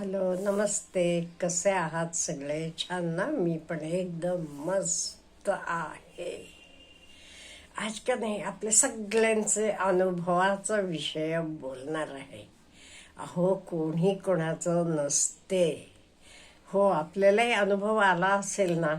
Hello नमस्ते. कसे आहात सगळे? छान ना? मी पण एकदम मस्त आहे. आज का नाही आपले सगळ्यांचे अनुभवाचा विषय बोलणार आहे. अहो कोणी कोणाचं नसते. हो आपल्यालाही अनुभव आला असेल ना?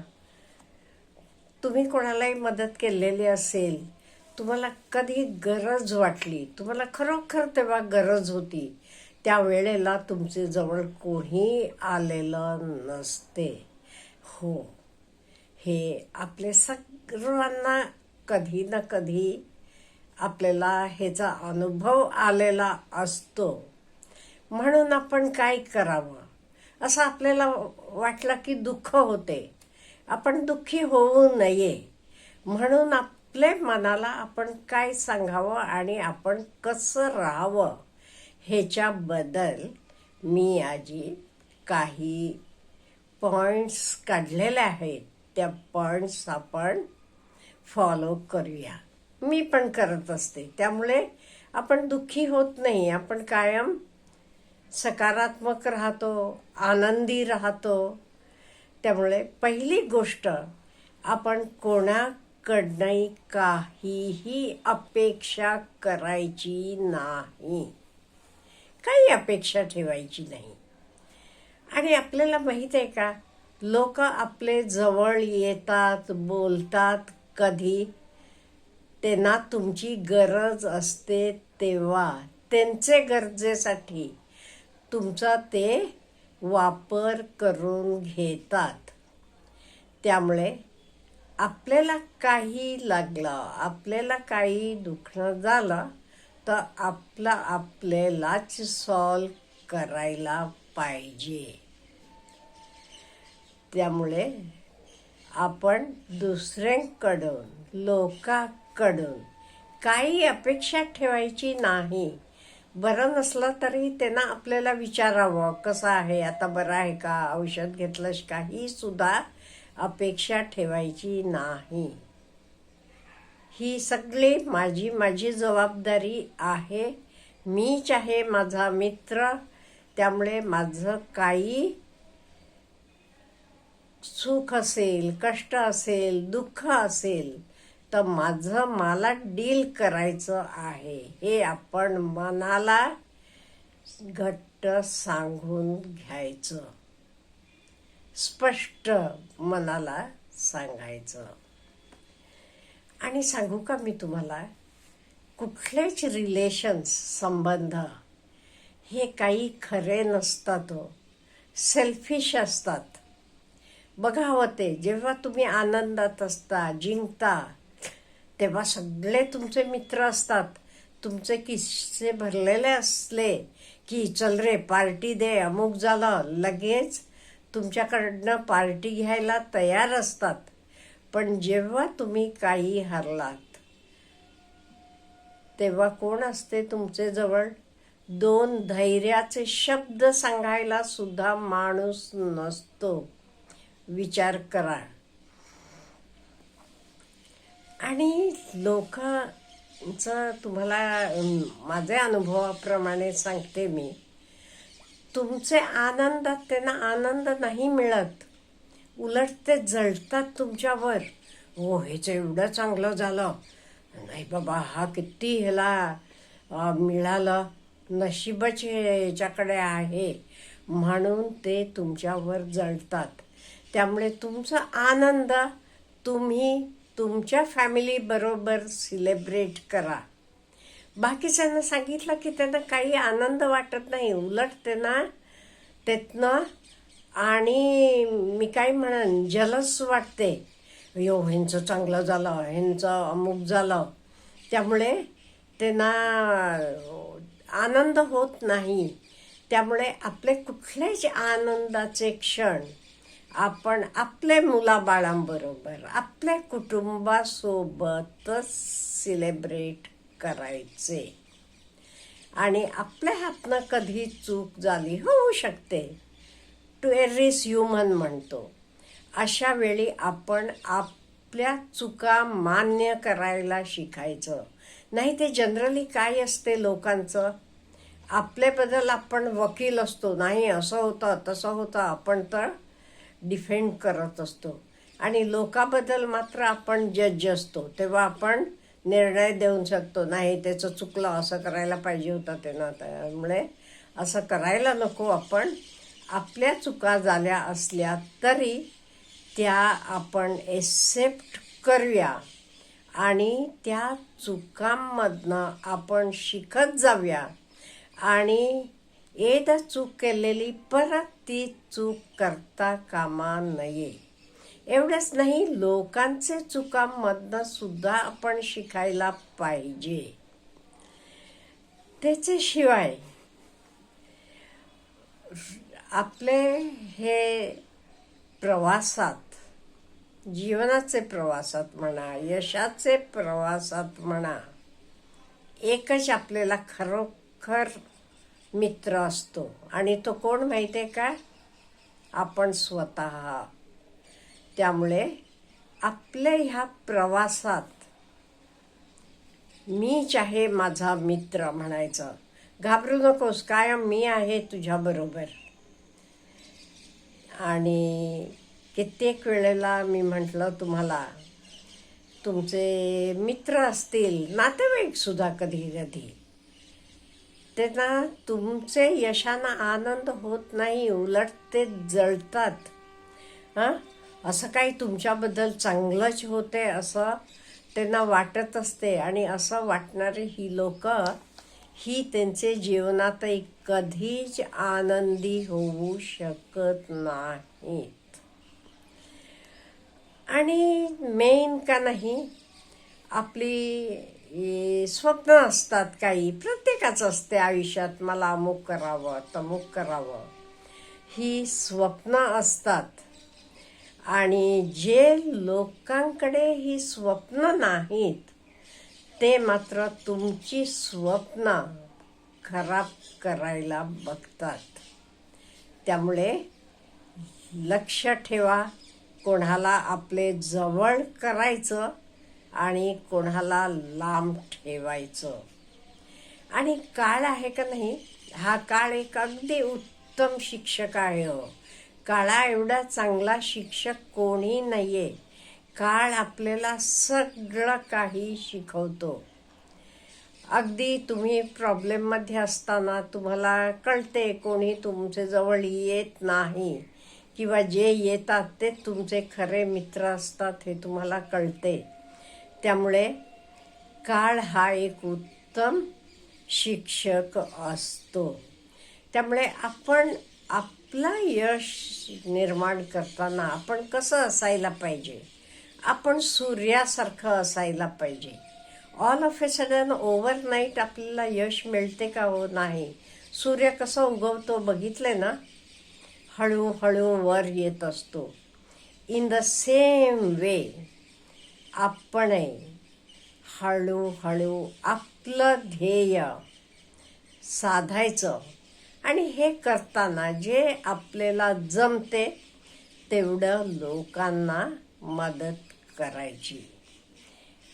तुम्ही कोणालाही मदत केलेली असेल तुम्हाला कधी गरज वाटली तुम्हाला खरोखर तेव्हा गरज होती त्यावेळेला तुमचे जवळ कोणी आलेलं नसते. हो. हे आपले सर्वांना कधी ना कधी आपल्याला ह्याचा अनुभव आलेला असतो. म्हणून आपण काय करावं? असं आपल्याला वाटलं की दुःख होते. आपण दुःखी होऊ नये. म्हणून आपल्या मनाला आपण काय सांगावं आणि आपण कसं राहावं? ह्याच्याबद्दल मी आजी काही पॉइंट्स काढलेल्या आहेत. त्या पॉइंट्स आपण फॉलो करूया. मी पण करत असते. त्यामुळे आपण दुःखी होत नाही. आपण कायम सकारात्मक राहतो आनंदी राहतो. त्यामुळे पहिली गोष्ट आपण कोणाकडनंही काहीही अपेक्षा करायची नाही. काही अपेक्षा ठेवायची नाही. आणि आपल्याला माहीत आहे का? लोक आपले जवळ येतात बोलतात कधी. त्यांना तुमची गरज असते तेव्हा. त्यांचे गरजेसाठी तुमचा ते वापर करून घेतात. त्यामुळे आपल्याला काही लागलं आपल्याला काही दुखणं झालं तर आपला आपल्यालाच सॉल्व करायला पाहिजे. त्यामुळे आपण दुसऱ्यांकडून लोकांकडून काही अपेक्षा ठेवायची नाही. बरं नसलं तरी त्यांना आपल्याला विचारावं कसं आहे आता बरं आहे का औषध घेतलंस काही सुद्धा अपेक्षा ठेवायची नाही. ही सगळी माझी माझी जबाबदारी आहे. मीच आहे माझा मित्र. त्यामुळे माझं काही सुख असेल कष्ट असेल दुःख असेल तर माझं मला डील करायचं आहे. हे आपण मनाला घट्ट सांगून घ्यायचं. स्पष्ट मनाला सांगायचं. आणि सांगू का मी तुम्हाला कुठलेच रिलेशन्स संबंध हे काही खरे नसतात हो. सेल्फिश असतात. बघा होते जेव्हा तुम्ही आनंदात असता जिंकता तेव्हा सगळे तुमचे मित्र असतात. तुमचे किस्से भरलेले असले की चल रे पार्टी दे अमुक झालं. लगेच तुमच्याकडनं पार्टी घ्यायला तयार असतात. पण जेव्हा तुम्ही काही हरलात तेव्हा कोण असते तुमचे जवळ? दोन धैर्याचे शब्द सांगायला सुद्धा माणूस नसतो. विचार करा. आणि लोकांचं तुम्हाला माझ्या अनुभवाप्रमाणे सांगते मी. तुमचे आनंदात त्यांना आनंद नाही मिळत. उलट ते जळतात तुमच्यावर. हो ह्याचं एवढं चांगलं झालं. नाही बाबा हा किती ह्याला मिळालं. नशीबच ह्याच्याकडे आहे. म्हणून ते तुमच्यावर जळतात. त्यामुळे तुमचा आनंद तुम्ही तुमच्या फॅमिलीबरोबर सिलेब्रेट करा. बाकीच्यांना सांगितलं की त्यांना काही आनंद वाटत नाही. उलट त्यांना त्यातनं आणि मी काय म्हणन जलस वाटते. यो ह्यांचं चांगलं झालं ह्यांचं अमुक झालं. त्यामुळे त्यांना आनंद होत नाही. त्यामुळे आपले कुठलेच आनंदाचे क्षण आपण आपल्या मुलाबाळांबरोबर आपल्या कुटुंबासोबतच सिलेब्रेट करायचे. आणि आपल्या हातनं कधी चूक झाली होऊ शकते. टू एरिस ह्युमन म्हणतो. अशा वेळी आपण आपल्या चुका मान्य करायला शिकायचं. नाही ते जनरली काय असते लोकांचं? आपल्याबद्दल आपण वकील असतो. नाही असं होतं तसं होतं आपण तर डिफेंड करत असतो. आणि लोकाबद्दल मात्र आपण जज असतो. तेव्हा आपण निर्णय देऊन शकतो. नाही त्याचं चुकलं असं करायला पाहिजे होतं त्यांना त्यामुळे असं करायला नको आपण आपल्या चुका झाल्या असल्या तरी त्या आपण एक्सेप्ट करूया. आणि त्या चुकांमधनं आपण शिकत जाऊया. आणि एकदा चूक केलेली परत ती चूक करता कामा नये. एवढंच नाही लोकांचे चुकांमधनं सुद्धा आपण शिकायला पाहिजे. त्याच्याशिवाय आपले हे प्रवासात जीवनाचे प्रवासात म्हणा यशाचे प्रवासात म्हणा एकच आपल्याला खरोखर मित्र असतो. आणि तो कोण माहिती आहे का? आपण स्वतः. त्यामुळे आपल्या ह्या प्रवासात मीच आहे माझा मित्र म्हणायचं घाबरू नकोस कायम मी आहे तुझ्याबरोबर आणि कित्येक वेळेला मी म्हटलं तुम्हाला तुमचे मित्र असतील नातेवाईकसुद्धा कधी कधी. त्यांना तुमचे यशानं आनंद होत नाही उलट ते जळतात. हां? असं काही तुमच्याबद्दल चांगलंच होते असं त्यांना वाटत असते आणि असं वाटणारी ही लोक ही त्यांचे जीवनातही कधीच आनंदी होऊ शकत नाहीत. आणि मेन का नाही आपली स्वप्न असतात काही प्रत्येकाचं असते आयुष्यात मला अमुक करावं तमुक करावं. ही स्वप्न असतात. आणि जे लोकांकडे ही स्वप्न नाहीत ते मात्र तुमची स्वप्न खराब करायला बघतात. त्यामुळे लक्ष ठेवा. कोणाला आपले जवळ करायचं आणि कोणाला लांब ठेवायचं. आणि काळ आहे का नाही? हा काळ एक अगदी उत्तम शिक्षक आहे हो. काळा एवढा चांगला शिक्षक कोणी आहे काळ आपल्याला सगळं काही शिकवतो. अगदी तुम्ही प्रॉब्लेममध्ये असताना तुम्हाला कळते कोणी तुमचे जवळ येत नाही किंवा जे येतात ते तुमचे खरे मित्र असतात हे तुम्हाला कळते. त्यामुळे काळ हा एक उत्तम शिक्षक असतो. त्यामुळे आपण आपला यश निर्माण करताना आपण कसं असायला पाहिजे? आपण सूर्यासारखं असायला पाहिजे. All of a sudden overnight आपल्याला यश मिळते का हो नाही? सूर्य कसं उगवतो बघितलं ना? हळूहळू वर येत असतो. इन द सेम वे आपणही हळूहळू आपलं ध्येय साधायचं. आणि हे करताना जे आपल्याला जमते तेवढं लोकांना मदत करायची.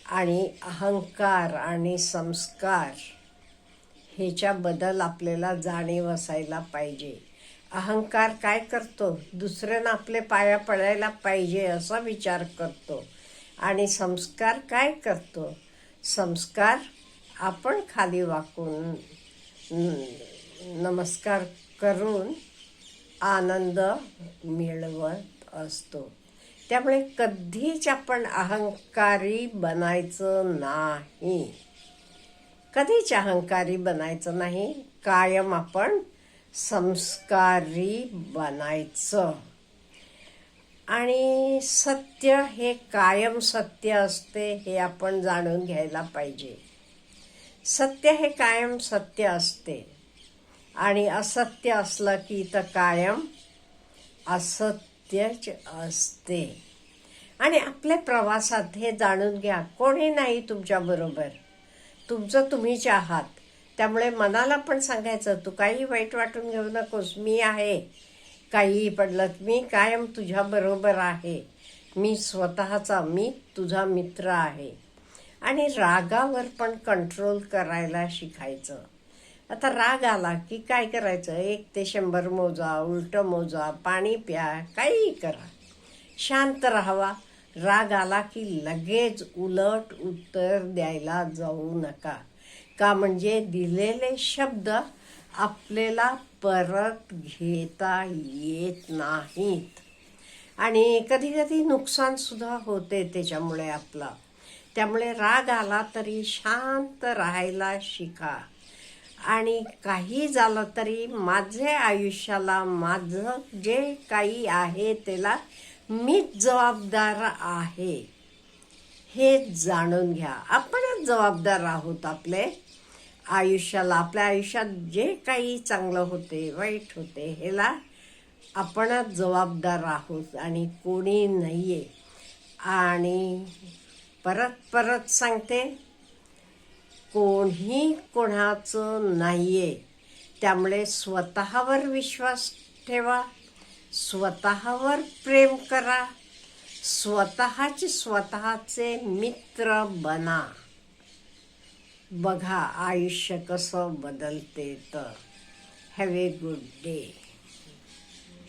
आणि अहंकार आणि संस्कार ह्याच्याबद्दल आपल्याला जाणीव असायला पाहिजे. अहंकार काय करतो? दुसऱ्यानं आपले पाया पडायला पाहिजे असा विचार करतो. आणि संस्कार काय करतो? संस्कार आपण खाली वाकून नमस्कार करून आनंद मिळवत असतो. त्यामुळे कधीच आपण अहंकारी बनायचं नाही. कधीच अहंकारी बनायचं नाही. कायम आपण संस्कारी बनायचं. आणि सत्य हे कायम सत्य असते हे आपण जाणून घ्यायला पाहिजे. सत्य हे कायम सत्य असते. आणि असत्य असलं की तर कायम असत्य सत्यच असते. आणि आपल्या प्रवासात हे जाणून घ्या कोणी नाही तुमच्याबरोबर तुमचं तुम्हीच आहात. त्यामुळे मनाला पण सांगायचं तू काही वाईट वाटून घेऊ नकोस मी आहे. काहीही पडलं मी कायम तुझ्याबरोबर आहे. मी स्वतःचा मी तुझा मित्र आहे. आणि रागावर पण कंट्रोल करायला शिकायचं. आता राग आला की काय करायचं? एक ते शंभर मोजा उलटं मोजा पाणी प्या काही करा. शांत राहावा. राग आला की लगेच उलट उत्तर द्यायला जाऊ नका. का म्हणजे दिलेले शब्द आपल्याला परत घेता येत नाहीत. आणि कधी कधी होते त्याच्यामुळे आपलं. त्यामुळे राग आला तरी शांत राहायला शिका. आणि काही झालं तरी माझे आयुष्याला माझं जे काही आहे त्याला मीच जबाबदार आहे. हे जाणून घ्या. आपणच जबाबदार आहोत आपले. आयुष्याला आपल्या आयुष्यात जे काही चांगलं होते वाईट होते ह्याला आपणच जबाबदार आहोत आणि कोणी नाही आहे आणि परत परत सांगते कोणी कोणाचं नाही आहे त्यामुळे स्वतःवर विश्वास ठेवा स्वतःवर प्रेम करा स्वतःचे स्वतःचे मित्र बना. बघा आयुष्य कसं बदलते तर. Have a good day.